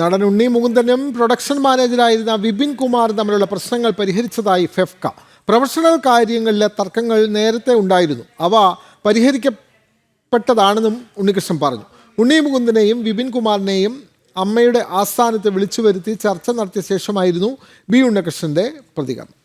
നടൻ ഉണ്ണി മുകുന്ദനും പ്രൊഡക്ഷൻ മാനേജറായിരുന്ന വിപിൻ കുമാർ തമ്മിലുള്ള പ്രശ്നങ്ങൾ പരിഹരിച്ചതായി ഫെഫ്ക പ്രൊഫഷണൽ കാര്യങ്ങളിലെ തർക്കങ്ങൾ നേരത്തെ ഉണ്ടായിരുന്നു. അവ പരിഹരിക്കപ്പെട്ടതാണെന്നും ഉണ്ണികൃഷ്ണൻ പറഞ്ഞു. ഉണ്ണി മുകുന്ദനെയും വിപിൻ കുമാറിനെയും അമ്മയുടെ ആസ്ഥാനത്ത് വിളിച്ചു വരുത്തി ചർച്ച നടത്തിയ ശേഷമായിരുന്നു ബി ഉണ്ണികൃഷ്ണന്റെ പ്രതികരണം.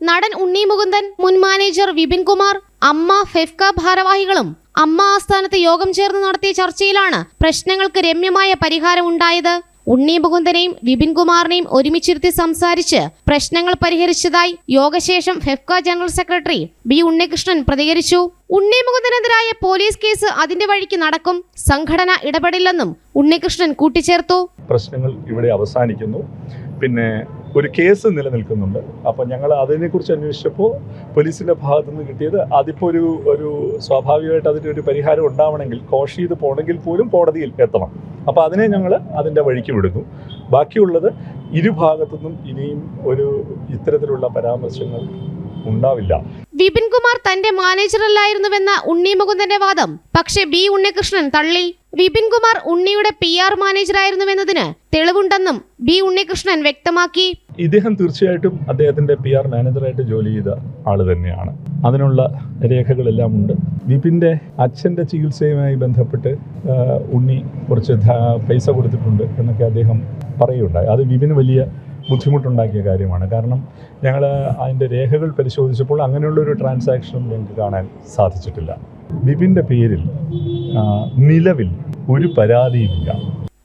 നടൻ ഉണ്ണി മുകുന്ദൻ മുൻ മാനേജർ വിപിൻ കുമാർ അമ്മ ഫെഫ്ക ഭാരവാഹികളും അമ്മ ആസ്ഥാനത്ത് യോഗം ചേർന്ന് നടത്തിയ ചർച്ചയിലാണ് പ്രശ്നങ്ങൾക്ക് രമ്യമായ പരിഹാരം ഉണ്ടായത്. ഉണ്ണി മുകുന്ദനെയും വിപിൻ കുമാറിനെയും ഒരുമിച്ചിരുത്തി സംസാരിച്ച് പ്രശ്നങ്ങൾ പരിഹരിച്ചതായി യോഗശേഷം FEFKA general secretary B Unnikrishnan പ്രതികരിച്ചു. ഉണ്ണി മുകുന്ദനെതിരായ പോലീസ് കേസ് അതിന്റെ വഴിക്ക് നടക്കും. സംഘടന ഇടപെടില്ലെന്നും ഉണ്ണികൃഷ്ണൻ കൂട്ടിച്ചേർത്തു. പ്രശ്നങ്ങൾ ഇവിടെ അവസാനിക്കുന്നു. പിന്നെ ഒരു കേസ് നിലനിൽക്കുന്നുണ്ട്. അപ്പോൾ ഞങ്ങൾ അതിനെക്കുറിച്ച് അന്വേഷിച്ചപ്പോൾ പോലീസിന്റെ ഭാഗത്തു നിന്ന് കിട്ടിയത് അതിപ്പോൾ ഒരു ഒരു സ്വാഭാവികമായിട്ട് അതിന്റെ ഒരു പരിഹാരം ഉണ്ടാവണമെങ്കിൽ കോഷ് ചെയ്ത് പോകണമെങ്കിൽ പോലും കോടതിയിൽ എത്തണം. അപ്പോൾ അതിനെ ഞങ്ങൾ അതിന്റെ വഴിക്ക് വിടുന്നു. ബാക്കിയുള്ളത് ഇരുഭാഗത്തുനിന്നും ഇനിയും ഒരു ഇത്തരത്തിലുള്ള പരാമർശങ്ങൾ ഉണ്ടാവില്ല. വിപിൻ കുമാർ തന്റെ മാനേജറല്ലായിരുന്നുവെന്ന ഉണ്ണി മുകുന്ദന്റെ വാദം പക്ഷേ ബി ഉണ്ണികൃഷ്ണൻ തള്ളി. വിപിൻ കുമാർ ഉണ്ണിയുടെ പി ആർ മാനേജറായിരുന്നുവെന്നതിന് തെളിവുണ്ടെന്നും ബി ഉണ്ണികൃഷ്ണൻ വ്യക്തമാക്കി. ഇദ്ദേഹം തീർച്ചയായിട്ടും അദ്ദേഹത്തിന്റെ പി ആർ മാനേജറായിട്ട് ജോലി ചെയ്ത ആൾ തന്നെയാണ്. അതിനുള്ള രേഖകളെല്ലാം ഉണ്ട്. വിപിന്റെ അച്ഛന്റെ ചികിത്സയുമായി ബന്ധപ്പെട്ട് ഉണ്ണി കുറച്ച് പൈസ കൊടുത്തിട്ടുണ്ട് എന്നൊക്കെ അദ്ദേഹം പറയുകയുണ്ടായി. അത് വിപിന് വലിയ ബുദ്ധിമുട്ടുണ്ടാക്കിയ കാര്യമാണ്. കാരണം ഞങ്ങൾ അതിന്റെ രേഖകൾ പരിശോധിച്ചപ്പോൾ അങ്ങനെയുള്ളൊരു ട്രാൻസാക്ഷനും ഞങ്ങൾക്ക് കാണാൻ സാധിച്ചിട്ടില്ല. വിപിന്റെ പേരിൽ നിലവിൽ ഒരു പരാതിയുമില്ല.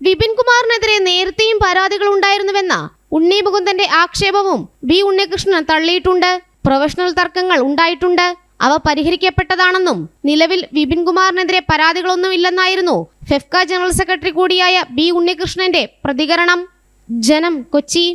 വിപിൻ കുമാറിനെതിരെ നേരത്തെയും പരാതികൾ ഉണ്ടായിരുന്നുവെന്ന ഉണ്ണി മുകുന്ദന്റെ ആക്ഷേപവും ബി ഉണ്ണികൃഷ്ണൻ തള്ളിയിട്ടുണ്ട്. പ്രൊഫഷണൽ തർക്കങ്ങൾ ഉണ്ടായിട്ടുണ്ട്. അവ പരിഹരിക്കപ്പെട്ടതാണെന്നും നിലവിൽ വിപിൻ കുമാറിനെതിരെ പരാതികളൊന്നുമില്ലെന്നായിരുന്നു ഫെഫ്ക ജനറൽ സെക്രട്ടറി കൂടിയായ ബി ഉണ്ണികൃഷ്ണന്റെ പ്രതികരണം. ജനം കൊച്ചി.